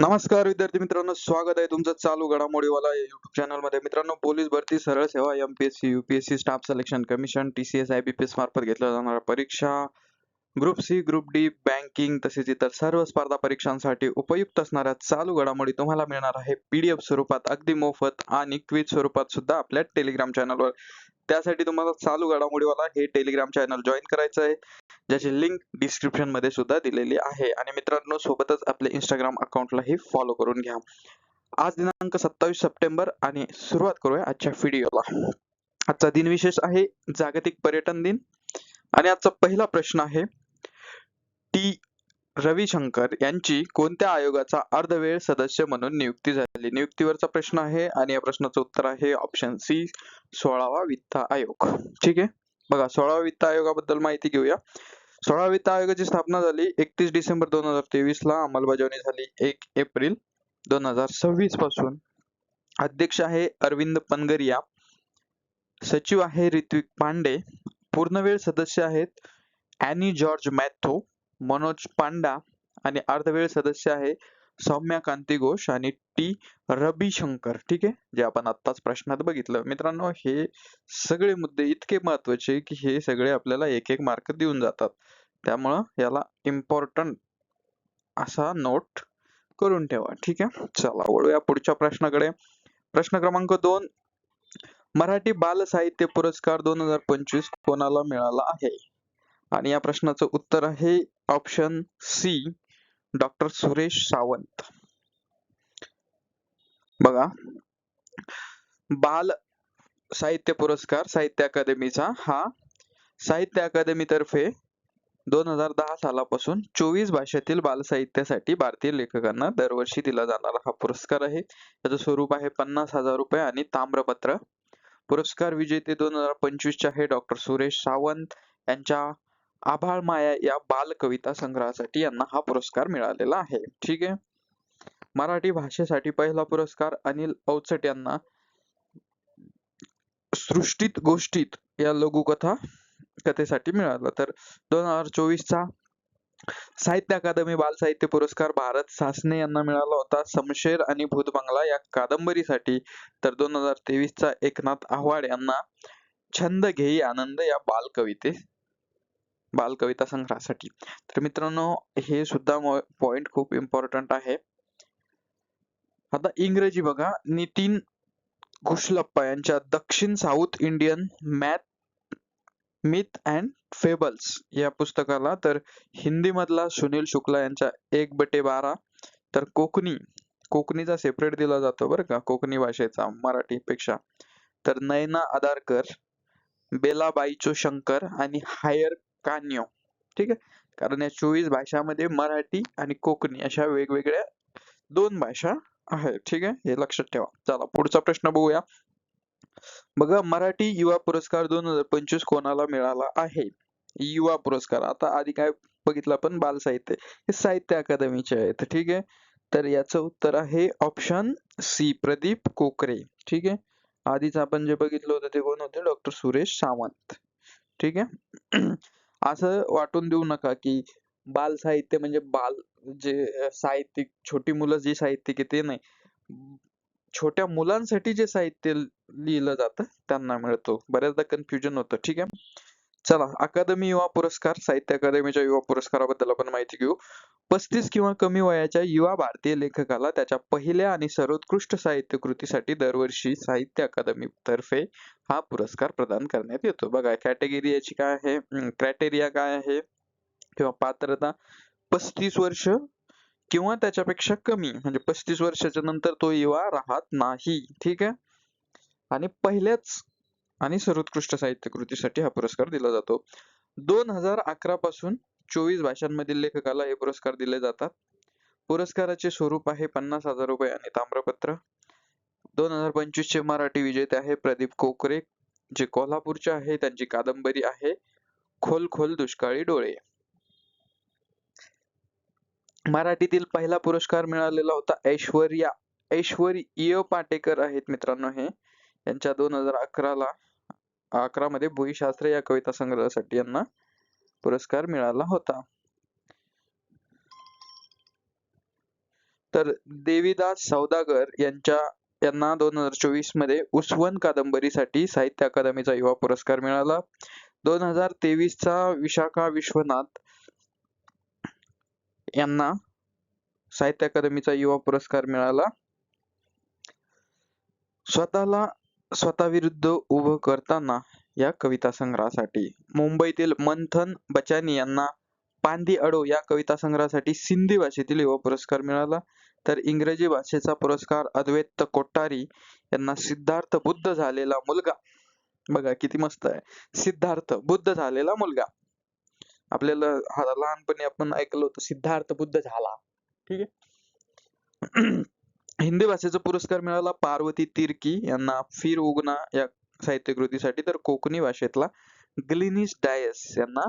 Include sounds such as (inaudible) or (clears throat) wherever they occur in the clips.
नमस्कार विद्यार्थी मित्रांनो स्वागत आहे तुमचं चालू घडामोडीवाला युट्यूब चॅनलमध्ये मित्रांनो पोलीस भरती सरळ सेवा MPSC C staff selection commission T CS I B P S मार्फत घेतल्या जाणाऱ्या परीक्षा. Group C group D banking तसेच इतर सर्व स्पर्धा परीक्षांसाठी उपयुक्त असणाऱ्या चालू घडामोडी तुम्हाला मिळणार आहे. पीडीएफ स्वरूपात अगदी मोफत आणि क्विज स्वरूपात सुद्धा आपल्या टेलिग्राम चॅनलवर त्यासाठी तुम्हाला चालू घडामोडीवाला हे टेलिग्राम चॅनल जॉईन करायचं आहे. ज्याची लिंक डिस्क्रिप्शनमध्ये सुद्धा दिलेली आहे. आणि मित्रांनो सोबतच आपल्या इंस्टाग्राम अकाउंटलाही फॉलो करून घ्या. आज दिनांक सत्तावीस सप्टेंबर आणि सुरुवात करूया आजच्या व्हिडिओला आजचा दिन विशेष आहे जागतिक पर्यटन दिन. आणि आजचा पहिला प्रश्न आहे टी. रविशंकर यांची कोणत्या आयोगाचा अर्धवेळ सदस्य म्हणून नियुक्ती झाली? नियुक्तीवरचा प्रश्न आहे आणि या प्रश्नाचं उत्तर आहे ऑप्शन सी सोळावा वित्त आयोग. ठीक आहे? बघा सोळावा वित्त आयोगाबद्दल माहिती घेऊया. सोळा वित्त आयोगाची स्थापना झाली. एकतीस डिसेंबर दोन हजार तेवीस ला अंमलबजावणी झाली. एक एप्रिल दोन हजार सव्वीसपासून. अध्यक्ष आहे अरविंद पनगरिया. सचिव आहे ऋत्विक पांडे. पूर्णवेळ सदस्य आहेत Annie George Mathew Manoj Panda आणि अर्धवेळ सदस्य आहे सौम्या कांती घोष आणि टी रविशंकर. ठीक आहे? जे आपण आत्ताच प्रश्नात बघितलं. मित्रांनो हे सगळे मुद्दे इतके महत्त्वाचे की हे सगळे आपल्याला एक एक मार्क देऊन जातात. त्यामुळं याला इम्पॉर्टंट असा नोट करून ठेवा. ठीक आहे? चला वळूया पुढच्या प्रश्नाकडे. प्रश्न क्रमांक दोन. मराठी बाल साहित्य पुरस्कार दोन हजार पंचवीस कोणाला मिळाला आहे? आणि या प्रश्नाचं उत्तर आहे option C doctor Suresh Sawant. बघा. बाल साहित्य पुरस्कार साहित्य अकादमीचा हा साहित्य अकादमी तर्फे दोन हजार दहा सालापासून चोवीस भाषेतील बालसाहित्यासाठी भारतीय लेखकांना दरवर्षी दिला जाणारा हा पुरस्कार आहे. त्याचं स्वरूप आहे पन्नास हजार रुपये आणि ताम्रपत्र. पुरस्कार विजेते दोन हजार पंचवीसचे आहे डॉक्टर सुरेश सावंत यांच्या आभाळ माया या बाल कविता संग्रहासाठी यांना हा पुरस्कार मिळालेला आहे. ठीक आहे? मराठी भाषेसाठी पहिला पुरस्कार अनिल अवचट यांना. सृष्टीत गोष्टीत या लघुकथा कथेसाठी मिळाला. तर दोन हजार चोवीस चा साहित्य अकादमी बाल साहित्य पुरस्कार भारत सासने यांना मिळाला होता. समशेर आणि भूत बंगला या कादंबरीसाठी तर दोन हजार तेवीस चा एकनाथ आव्हाड यांना छंद घेई आनंद या बाल बालकविता संग्रहासाठी. तर मित्रांनो हे सुद्धा पॉइंट खूप इम्पॉर्टंट आहे. आता इंग्रजी बघा. नितीन घुसलप्पा यांच्या दक्षिण south Indian math myth and fables या पुस्तकाला तर हिंदी मधला सुनील शुक्ला यांच्या एक बटे बारा. तर कोकणी कोकणीचा सेपरेट दिला जातो बरं का कोकणी भाषेचा मराठीपेक्षा. तर नयना आदारकर बेलाबाईचो शंकर आणि हायर कान्यो ठीक आहे? कारण या चोवीस भाषामध्ये मराठी आणि कोकणी अशा वेगवेगळ्या दोन भाषा आहेत. ठीक आहे? हे लक्षात ठेवा. चला पुढचा प्रश्न बघूया. बघा मराठी युवा पुरस्कार दोन हजार पंचवीस कोणाला मिळाला आहे? युवा पुरस्कार. आता आधी काय बघितलं आपण? बाल साहित्य हे साहित्य अकादमीचे आहेत. ठीक आहे? तर याचं उत्तर आहे ऑप्शन सी प्रदीप कोकरे. ठीक आहे? आधीच आपण जे बघितलं होतं ते कोण होते? डॉक्टर सुरेश सावंत. ठीक आहे? असं वाटून देऊ नका की बाल साहित्य म्हणजे बाल जे साहित्यिक छोटी मुलं जे साहित्यिक आहे ते नाही. छोट्या मुलांसाठी जे साहित्य लिहिलं जातं त्यांना मिळतो. बऱ्याचदा कन्फ्युजन होतं ठीक आहे? चला अकादमी युवा पुरस्कार साहित्य अकादमीच्या युवा पुरस्काराबद्दल आपण माहिती घेऊ. पस्तीस किंवा कमी वयाच्या युवा भारतीय लेखकाला त्याच्या पहिल्या आणि सर्वोत्कृष्ट साहित्य कृतीसाठी दरवर्षी साहित्य अकादमी तर्फे हा पुरस्कार प्रदान करण्यात येतो. बघा कॅटेगरी याची काय आहे? क्रायटेरिया काय आहे? किंवा पात्रता? पस्तीस वर्ष किंवा त्याच्यापेक्षा कमी. म्हणजे पस्तीस वर्षाच्या नंतर तो युवा राहत नाही. ठीक आहे? आणि पहिल्याच आणि सर्वोत्कृष्ट साहित्य कृतीसाठी हा पुरस्कार दिला जातो. दोन हजार अकरा पासून चोवीस भाषांमधील लेखकाला हे पुरस्कार दिले जातात. पुरस्काराचे स्वरूप आहे पन्नास हजार रुपये आणि ताम्रपत्र. दोन हजार पंचवीस चे मराठी विजेते आहे प्रदीप कोकरे. जे कोल्हापूरचे आहे त्यांची कादंबरी आहे खोल खोल दुष्काळी डोळे. मराठीतील पहिला पुरस्कार मिळालेला होता ऐश्वर्या ऐश्वर्य पाटेकर आहेत मित्रांनो हे. यांच्या दोन हजार अकराला अकरा मध्ये भुईशास्त्र या कविता संग्रहासाठी यांना पुरस्कार मिळाला होता. तर देवीदास सौदागर यांच्या यांना दोन हजार चोवीसमध्ये उसवन कादंबरीसाठी साहित्य अकादमीचा युवा पुरस्कार मिळाला. दोन हजार तेवीस चा विशाखा विश्वनाथ यांना साहित्य अकादमीचा युवा पुरस्कार मिळाला. स्वतःला स्वतःविरुद्ध उभं करताना या कविता संग्रहासाठी मुंबईतील मंथन बचानी यांना पांदी अडो या कविता संग्रहासाठी सिंधी भाषेतील युवा पुरस्कार मिळाला. तर इंग्रजी भाषेचा पुरस्कार अद्वैत कोट्टारी यांना सिद्धार्थ बुद्ध झालेला मुलगा. बघा किती मस्त आहे. सिद्धार्थ बुद्ध झालेला मुलगा. आपल्याला हा लहानपणी आपण ऐकलं होतं सिद्धार्थ बुद्ध झाला. ठीक आहे. (clears throat) हिंदी भाषेचा पुरस्कार मिळाला पार्वती तिर्की यांना फिर उगना या साहित्यकृतीसाठी तर कोकणी भाषेतला ग्लिनिस डायस यांना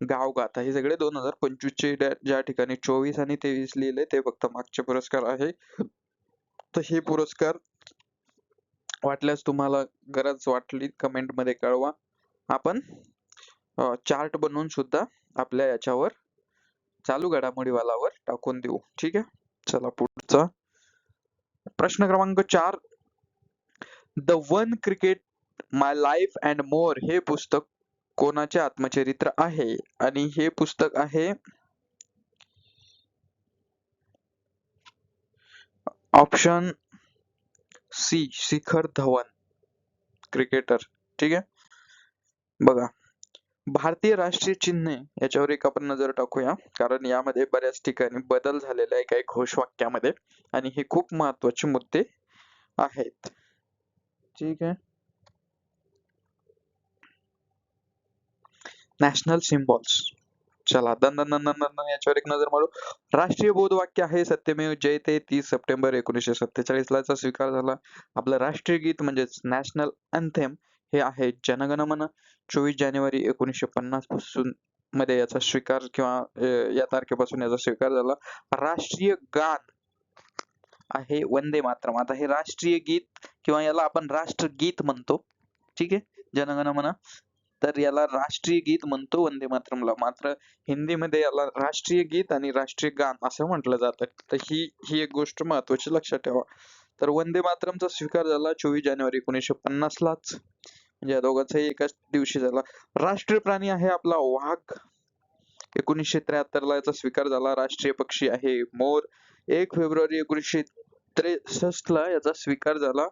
गावगाथा हे सगळे दोन हजार पंचवीस चे ज्या- ज्या ठिकाणी चोवीस आणि तेवीस लिहिले ते फक्त मागचे पुरस्कार आहे. तर हे पुरस्कार वाटल्यास तुम्हाला गरज वाटली कमेंटमध्ये कळवा. आपण चार्ट बनवून सुद्धा आपल्या याच्यावर चालू घडामोडी वालावर टाकून देऊ. ठीक आहे? चला पुढचा. प्रश्न क्रमांक चार. The one cricket my life and more हे पुस्तक कोणाचे आत्मचरित्र आहे? आणि हे पुस्तक आहे option C Shikhar Dhawan cricketer. ठीक आहे? बघा भारतीय राष्ट्रीय चिन्हे याच्यावर एक आपण नजर टाकूया कारण यामध्ये बऱ्याच ठिकाणी बदल झालेला आहे काही घोषवाक्यामध्ये. आणि हे खूप महत्त्वाचे मुद्दे आहेत. ठीक आहे. नॅशनल सिम्बॉल्स चला दन दन दन दन दन याच्यावर एक नजर मारू. राष्ट्रीय बोधवाक्य आहे सत्यमेव जयते तीस सप्टेंबर एकोणीसशे सत्तेचाळीस ला स्वीकार झाला. आपलं राष्ट्रीय गीत म्हणजेच नॅशनल अँथेम हे आहे जनगण मन. चोवीस जानेवारी एकोणीसशे पन्नासपासून मध्ये याचा स्वीकार किंवा या तारखेपासून याचा स्वीकार झाला. राष्ट्रीय गान. आहे वंदे मातरम. आता हे राष्ट्रीय गीत किंवा याला आपण राष्ट्रगीत म्हणतो. ठीक आहे? जनगण म्हणा तर याला राष्ट्रीय गीत म्हणतो वंदे मातरमला. मात्र हिंदीमध्ये याला राष्ट्रीय गीत आणि राष्ट्रीय गान असं म्हटलं जातं. तर ही ही एक गोष्ट महत्वाची लक्षात ठेवा. तर वंदे मातरमचा स्वीकार झाला चोवीस जानेवारी एकोणीसशे पन्नास लाच म्हणजे या दोघांचाही एकाच दिवशी झाला. राष्ट्रीय प्राणी आहे आपला वाघ. एकोणीसशे त्र्याहत्तर ला याचा स्वीकार झाला. राष्ट्रीय पक्षी आहे मोर. एक फेब्रुवारी एकोणीसशे त्रेसष्ट ला याचा स्वीकार झाला.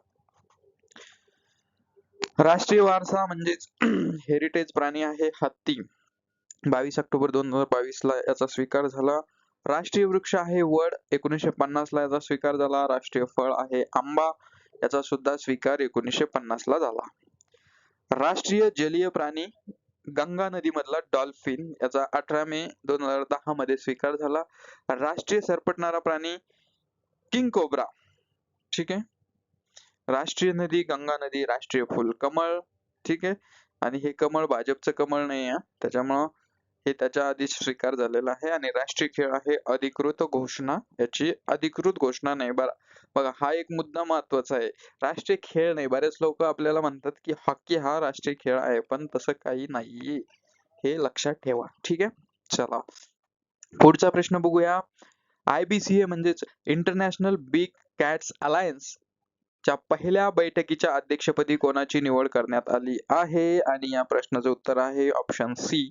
राष्ट्रीय वारसा म्हणजेच (clears throat) हेरिटेज प्राणी आहे हत्ती. बावीस ऑक्टोबर दोन हजार बावीस ला याचा स्वीकार झाला. राष्ट्रीय वृक्ष आहे वड एकोणीसशे पन्नास ला याचा स्वीकार झाला. राष्ट्रीय फळ आहे आंबा याचा सुद्धा स्वीकार एकोणीसशे पन्नास ला झाला. राष्ट्रीय जलीय प्राणी गंगा नदी मधला डॉल्फिन याचा अठरा मे दोन हजार दहा मध्ये स्वीकार झाला. राष्ट्रीय सरपटणारा प्राणी किंग कोब्रा ठीक आहे? राष्ट्रीय नदी गंगा नदी राष्ट्रीय फुल कमळ ठीक आहे? आणि हे कमळ भाजपचं कमळ नाही आहे त्याच्यामुळं हे त्याच्या आधीच स्वीकार झालेला आहे आणि राष्ट्रीय खेळ आहे अधिकृत घोषणा याची अधिकृत घोषणा नाही. बरा बघा हा एक मुद्दा महत्त्वाचा आहे. राष्ट्रीय खेळ नाही. बरेच लोक आपल्याला म्हणतात की हॉकी हा राष्ट्रीय खेळ आहे पण तसं काही नाहीये. हे लक्षात ठेवा ठीक आहे? चला. पुढचा प्रश्न बघूया. आयबीसीए म्हणजेच इंटरनॅशनल बिग कॅट्स अलायन्स च्या पहिल्या बैठकीच्या अध्यक्षपदी कोणाची निवड करण्यात आली आहे? आणि या प्रश्नाचं उत्तर आहे ऑप्शन सी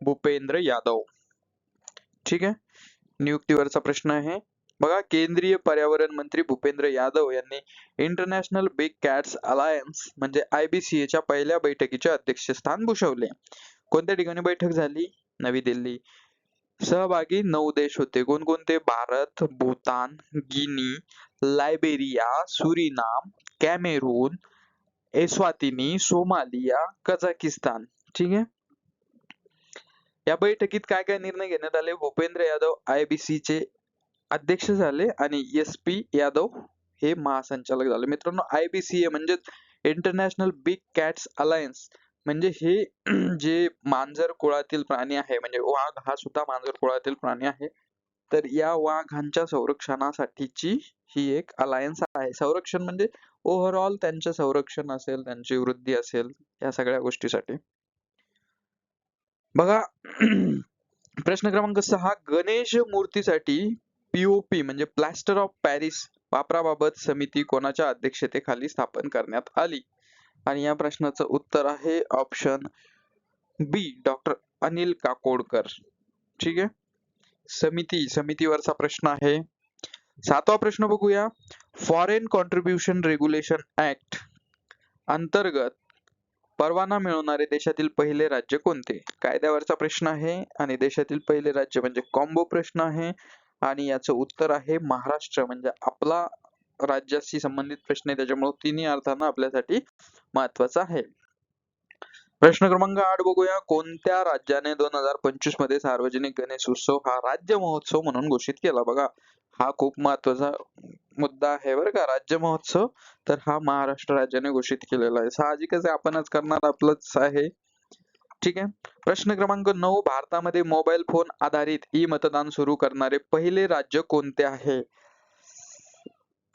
भूपेंद्र यादव. ठीक आहे? नियुक्तीवरचा प्रश्न आहे. बघा केंद्रीय पर्यावरण मंत्री भूपेंद्र यादव यांनी इंटरनॅशनल बिग कॅट्स अलायन्स म्हणजे आयबीसीए च्या पहिल्या बैठकीचे अध्यक्षस्थान भूषवले. कोणत्या ठिकाणी बैठक झाली? नवी दिल्ली. सहभागी नऊ देश होते. कोणकोणते? Bharat Bhutan Guinea Liberia Suriname Cameroon Eswatini Somalia Kazakhstan. ठीक आहे? या बैठकीत काय काय निर्णय घेण्यात आले? भूपेंद्र यादव आयबीसी चे अध्यक्ष झाले आणि एस पी यादव हे महासंचालक झाले. मित्रांनो आयबीसीए म्हणजे इंटरनॅशनल बिग कॅट्स अलायन्स म्हणजे हे (clears throat) जे मांजर कुळातील प्राणी आहे म्हणजे वाघ हा सुद्धा मांजर कुळातील प्राणी आहे. तर या वाघांच्या संरक्षणासाठीची ही एक अलायन्स आहे. संरक्षण म्हणजे ओव्हरऑल त्यांचे संरक्षण असेल त्यांची वृद्धी असेल या सगळ्या गोष्टीसाठी. बघा (clears throat) प्रश्न क्रमांक सहा गणेश मूर्तीसाठी पीओपी म्हणजे प्लॅस्टर ऑफ पॅरिस वापराबाबत समिती कोणाच्या अध्यक्षतेखाली स्थापन करण्यात आली? आणि या प्रश्नाचं उत्तर आहे option B doctor Anil Kakodkar. ठीक आहे? समिती समितीवरचा प्रश्न आहे. सातवा प्रश्न बघूया. फॉरेन कॉन्ट्रीब्युशन रेग्युलेशन ऍक्ट अंतर्गत परवाना मिळवणारे देशातील पहिले राज्य कोणते? कायद्यावरचा प्रश्न आहे आणि देशातील पहिले राज्य म्हणजे कॉम्बो प्रश्न आहे. आणि याचं उत्तर आहे महाराष्ट्र म्हणजे आपला राज्याशी संबंधित प्रश्न आहे त्याच्यामुळे तिन्ही अर्थानं आपल्यासाठी महत्त्वाचा आहे. प्रश्न क्रमांक आठ बघूया. कोणत्या राज्याने दोन हजार पंचवीसमध्ये सार्वजनिक गणेश उत्सव हा राज्य महोत्सव म्हणून घोषित केला? बघा हा खूप महत्त्वाचा मुद्दा आहे बरं का. राज्य महोत्सव तर हा महाराष्ट्र राज्याने घोषित केलेला आहे. साहजिकच आपणच करणार आपलंच आहे. ठीक आहे. प्रश्न क्रमांक नऊ भारतामध्ये मोबाईल फोन आधारित ई मतदान सुरू करणारे पहिले राज्य कोणते आहे?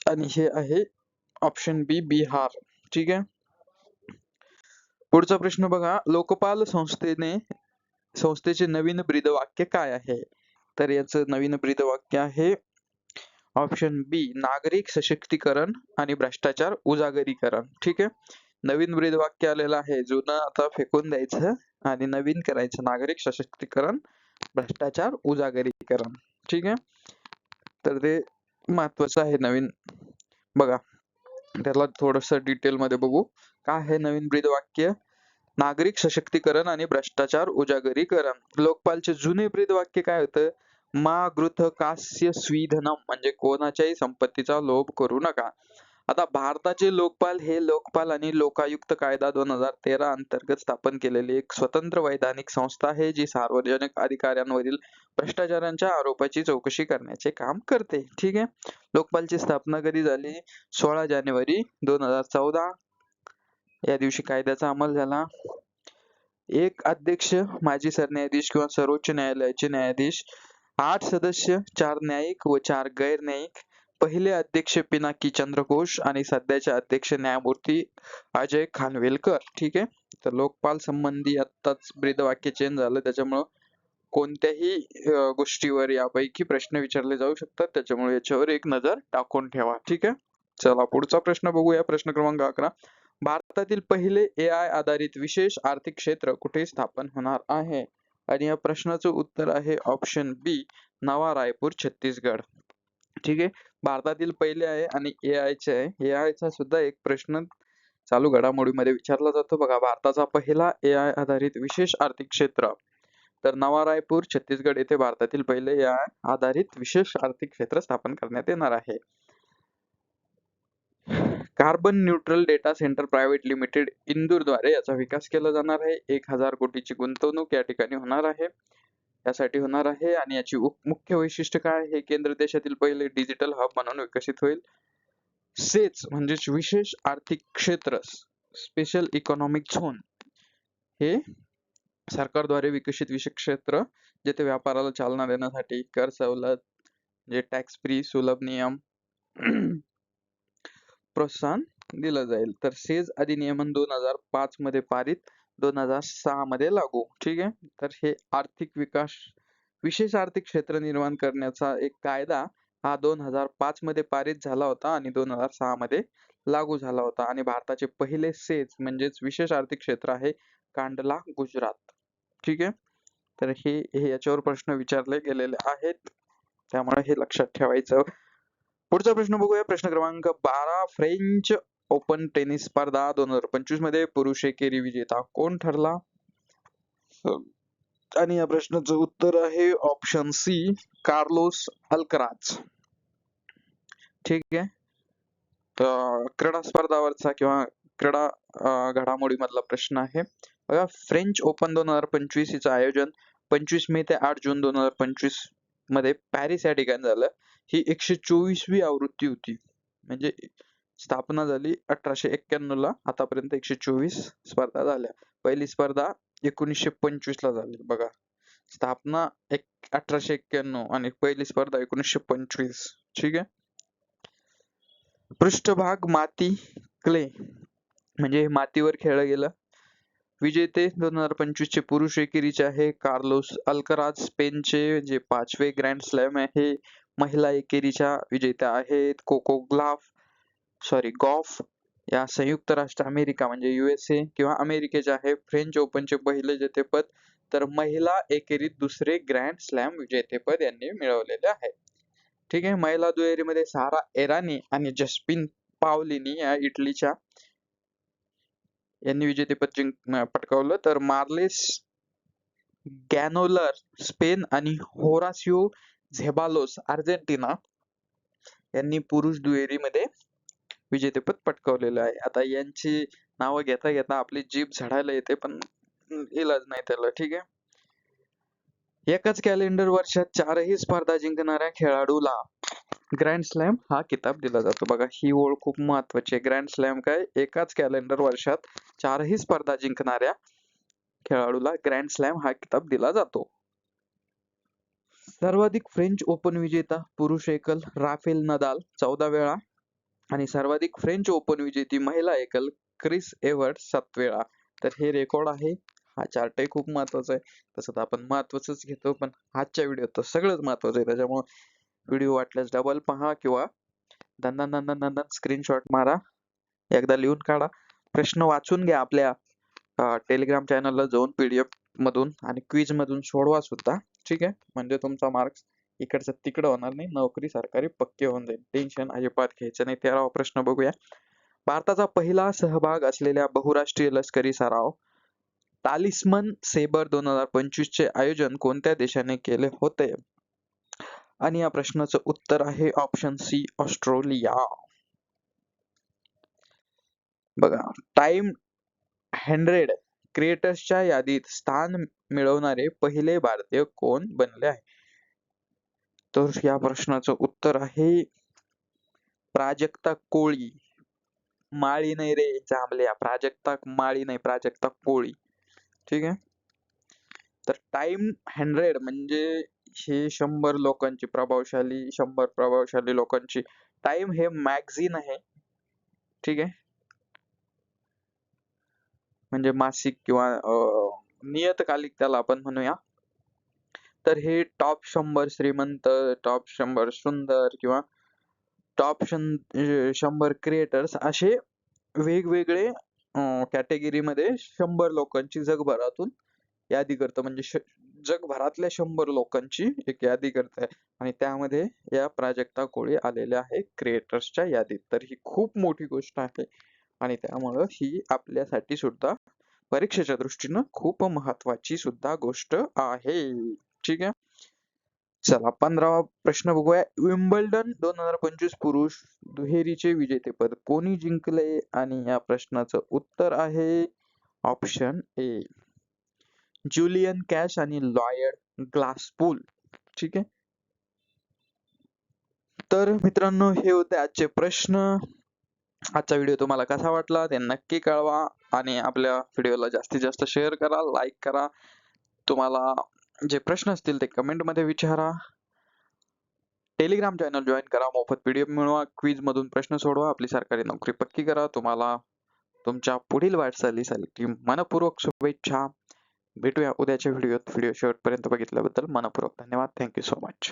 आणि हे आहे ऑप्शन बी बिहार ठीक आहे? पुढचा प्रश्न बघा. लोकपाल संस्थेने संस्थेचे नवीन ब्रीद वाक्य काय आहे? तर याचं नवीन ब्रीद वाक्य आहे ऑप्शन बी नागरिक सशक्तीकरण आणि भ्रष्टाचार उजागरीकरण. ठीक आहे? नवीन ब्रीद वाक्य आलेलं आहे. जुनं आता फेकून द्यायचं आणि नवीन करायचं. नागरिक सशक्तीकरण भ्रष्टाचार उजागरीकरण. ठीक आहे? तर ते महत्वाचं आहे नवीन. बघा त्याला थोडस डिटेल मध्ये बघू. काय आहे नवीन ब्रीद वाक्य नागरिक सशक्तीकरण आणि भ्रष्टाचार उजागरीकरण. लोकपालचे जुने ब्रीद वाक्य काय होतं? मा गृथ कास्य स्वीधनम म्हणजे कोणाच्याही संपत्तीचा लोभ करू नका. आता भारताचे लोकपाल हे लोकपाल आणि लोकायुक्त कायदा दोन हजार तेरा अंतर्गत स्थापन केलेली एक स्वतंत्र वैधानिक संस्था आहे जी सार्वजनिक अधिकाऱ्यांवरील भ्रष्टाचारांच्या आरोपाची चौकशी करण्याचे काम करते. ठीक आहे? लोकपालची स्थापना कधी झाली? सोळा जानेवारी दोन हजार चौदा. या दिवशी कायद्याचा अंमल झाला. एक अध्यक्ष माजी सरन्यायाधीश किंवा सर्वोच्च न्यायालयाचे न्यायाधीश आठ सदस्य चार न्यायिक व चार गैर न्यायिक पहिले अध्यक्ष पिनाकी चंद्रघोष आणि सध्याचे अध्यक्ष न्यायमूर्ती अजय खानवेलकर. ठीक आहे? तर लोकपाल संबंधी आत्ताच ब्रीदवाक्य चेंज झालं. त्याच्यामुळं कोणत्याही गोष्टीवर यापैकी प्रश्न विचारले जाऊ शकतात. त्याच्यामुळे याच्यावर एक नजर टाकून ठेवा. ठीक आहे? चला पुढचा प्रश्न बघूया. प्रश्न क्रमांक अकरा. भारतातील पहिले ए आय आधारित विशेष आर्थिक क्षेत्र कुठे स्थापन होणार आहे? आणि या प्रश्नाचं उत्तर आहे ऑप्शन बी नवा रायपूर छत्तीसगड. ठीक आहे. भारतातील पहिले आहे आणि ए आयचे आहे. ए आयचा सुद्धा एक प्रश्न चालू घडामोडीमध्ये विचारला जातो. बघा भारताचा पहिला ए आय आधारित विशेष आर्थिक क्षेत्र तर नवा रायपूर छत्तीसगड येथे भारतातील पहिले ए आय आधारित विशेष आर्थिक क्षेत्र स्थापन करण्यात येणार आहे. Carbon neutral data centre private limited इंदूरद्वारे याचा विकास केला जाणार आहे. एक हजार कोटीची गुंतवणूक या ठिकाणी होणार आहे. यासाठी होणार आहे आणि याची मुख्य वैशिष्ट्य काय हे केंद्र देशातील पहिले डिजिटल हब म्हणून विकसित होईल. सेच म्हणजेच विशेष आर्थिक क्षेत्र स्पेशल इकॉनॉमिक झोन हे सरकारद्वारे विकसित विशेष क्षेत्र जेथे व्यापाराला चालना देण्यासाठी कर सवलत जे टॅक्स फ्री सुलभ नियम (clears throat) प्रोत्साहन दिलं जाईल. तर सेज अधिनियमन दोन हजार पाच मध्ये पारित दोन हजार सहा मध्ये लागू. ठीक आहे? तर हे आर्थिक विकास विशेष आर्थिक क्षेत्र निर्माण करण्याचा एक कायदा हा दोन हजार पाच मध्ये पारित झाला होता आणि दोन हजार सहा मध्ये लागू झाला होता. आणि भारताचे पहिले सेज म्हणजेच विशेष आर्थिक क्षेत्र आहे कांडला गुजरात. ठीक आहे? तर हे हे याच्यावर प्रश्न विचारले गेलेले आहेत. त्यामुळे हे लक्षात ठेवायचं. पुढचा प्रश्न बघूया. प्रश्न क्रमांक बारा फ्रेंच ओपन टेनिस स्पर्धा दोन हजार पंचवीसमध्ये पुरुष एकेरी विजेता. कोण ठरला? आणि या प्रश्नाचं उत्तर आहे ऑप्शन सी कार्लोस अल्कराज. ठीक आहे? तर क्रीडा स्पर्धावरचा किंवा क्रीडा घडामोडीमधला प्रश्न आहे. बघा फ्रेंच ओपन दोन हजार पंचवीस हिचं आयोजन पंचवीस मे ते आठ जून दोन हजार पंचवीसमध्ये पॅरिस या ठिकाणी झालं. ही एकशे चोवीसवी आवृत्ती होती. म्हणजे स्थापना झाली अठराशे एक्क्याण्णव ला. आतापर्यंत एकशे चोवीस स्पर्धा झाल्या. पहिली स्पर्धा एकोणीसशे पंचवीस ला झाली. बघा. स्थापना एक अठराशे एक्क्याण्णव आणि पहिली स्पर्धा एकोणीसशे पंचवीस. ठीक आहे? पृष्ठभाग माती क्ले. म्हणजे मातीवर खेळलं गेलं. विजेते दोन हजार पंचवीस चे पुरुष एकेरीचे आहे. कार्लोस अल्कराज स्पेनचे जे पाचवे ग्रँड स्लॅम आहे. महिला एकेरीच्या विजेत्या आहेत. कोको ग्लाफ सॉरी गॉफ या संयुक्त राष्ट्र अमेरिका म्हणजे युएसए किंवा अमेरिकेचे आहे फ्रेंच ओपनचे पहिले जेतेपद तर महिला एकेरीत दुसरे ग्रँड स्लॅम विजेतेपद यांनी मिळवलेले आहे. ठीक आहे महिला दुहेरीमध्ये सारा एरानी आणि जस्पिन पावलिनी या इटलीच्या यांनी विजेतेपद जिंक पटकावलं. तर मार्लेस गॅनोलर स्पेन आणि होरासिओ झेबालोस अर्जेंटिना यांनी पुरुष दुहेरीमध्ये विजेतेपद पटकावलेलं आहे. आता यांची नावं घेता घेता आपली जीभ झडायला येते पण इलाज नाही त्याला ठीक आहे? एकाच कॅलेंडर वर्षात चारही स्पर्धा जिंकणाऱ्या खेळाडूला ग्रँड स्लॅम हा किताब दिला जातो. बघा ही ओळ खूप महत्वाची आहे. ग्रँड स्लॅम काय? एकाच कॅलेंडर वर्षात चारही स्पर्धा जिंकणाऱ्या खेळाडूला ग्रँड स्लॅम हा किताब दिला जातो. सर्वाधिक फ्रेंच ओपन विजेता पुरुष एकल राफेल नदाल चौदा वेळा आणि सर्वाधिक फ्रेंच ओपन विजेती महिला एकल क्रिस एव्हर्ट सात वेळा तर हे रेकॉर्ड आहे. हा चार्टही खूप महत्त्वाचा आहे. तसं तर आपण महत्वाचंच घेतो पण आजच्या व्हिडिओत तर सगळंच महत्वाचं आहे. त्याच्यामुळे व्हिडिओ वाटल्यास डबल पहा किंवा दंदन दंदन दंदन स्क्रीनशॉट मारा. एकदा लिहून काढा. प्रश्न वाचून घ्या आपल्या टेलिग्राम चॅनलला जाऊन पीडीएफ मधून आणि क्विज मधून सोडवा सुद्धा. ठीक आहे? म्हणजे तुमचा मार्क्स इकडचं तिकडं होणार नाही. नोकरी सरकारी पक्के होऊन जाईल. टेन्शन अजिबात घ्यायचं नाही. तेरावा प्रश्न बघूया. भारताचा पहिला सहभाग असलेल्या बहुराष्ट्रीय लष्करी सराव तालिस्मन सेबर दोन हजार पंचवीस चे आयोजन कोणत्या देशाने केले होते? आणि या प्रश्नाचं उत्तर आहे ऑप्शन सी ऑस्ट्रेलिया. बघा टाइम हंड्रेड क्रिएटर्सच्या यादीत स्थान मिळवणारे पहिले भारतीय कोण बनले आहे? तर या प्रश्नाचं उत्तर आहे प्राजक्ता कोळी. माळी नाही रे जांभल्या. प्राजक्ता माळी नाही प्राजक्ता कोळी. ठीक आहे? तर टाइम हंड्रेड म्हणजे हे शंभर लोकांची प्रभावशाली शंभर प्रभावशाली लोकांची टाइम हे मॅगझिन आहे. ठीक आहे? म्हणजे मासिक किंवा नियतकालिक त्याला आपण म्हणूया. तर हे टॉप शंभर श्रीमंत टॉप शंभर सुंदर किंवा टॉप शंभर क्रिएटर्स असे वेगवेगळे कॅटेगरीमध्ये शंभर लोकांची जगभरातून यादी करतं. म्हणजे श- जगभरातल्या शंभर लोकांची एक यादी करत आणि त्यामध्ये या प्राजक्ता कोळी आलेल्या आहे क्रिएटर्सच्या यादीत. तर ही खूप मोठी गोष्ट आहे. आणि त्यामुळं ही आपल्यासाठी सुद्धा परीक्षेच्या दृष्टीनं खूप महत्वाची सुद्धा गोष्ट आहे. ठीक आहे. चला पंधरावा प्रश्न बघूया. विम्बल्डन दोन हजार पंचवीस पुरुष दुहेरीचे विजेतेपद कोणी जिंकले? आणि या प्रश्नाचं उत्तर आहे ऑप्शन ए ज्युलियन कॅश आणि लॉयड ग्लासपूल ठीक आहे? तर मित्रांनो हे होते आजचे प्रश्न. आजचा व्हिडिओ तुम्हाला कसा वाटला ते नक्की कळवा. आणि आपल्या व्हिडिओला जास्तीत जास्त शेअर करा लाईक करा. तुम्हाला जे प्रश्न असतील ते कमेंटमध्ये विचारा. टेलिग्राम चॅनल जॉईन करा मोफत पीडीएफ मिळवा क्विज मधून प्रश्न सोडवा आपली सरकारी नोकरी पक्की करा. तुम्हाला तुमच्या पुढील वाटचालीसाठी मनपूर्वक शुभेच्छा. भेटूया उद्याच्या व्हिडिओत व्हिडिओ शेवटपर्यंत बघितल्याबद्दल मनपूर्वक धन्यवाद. Thank you so much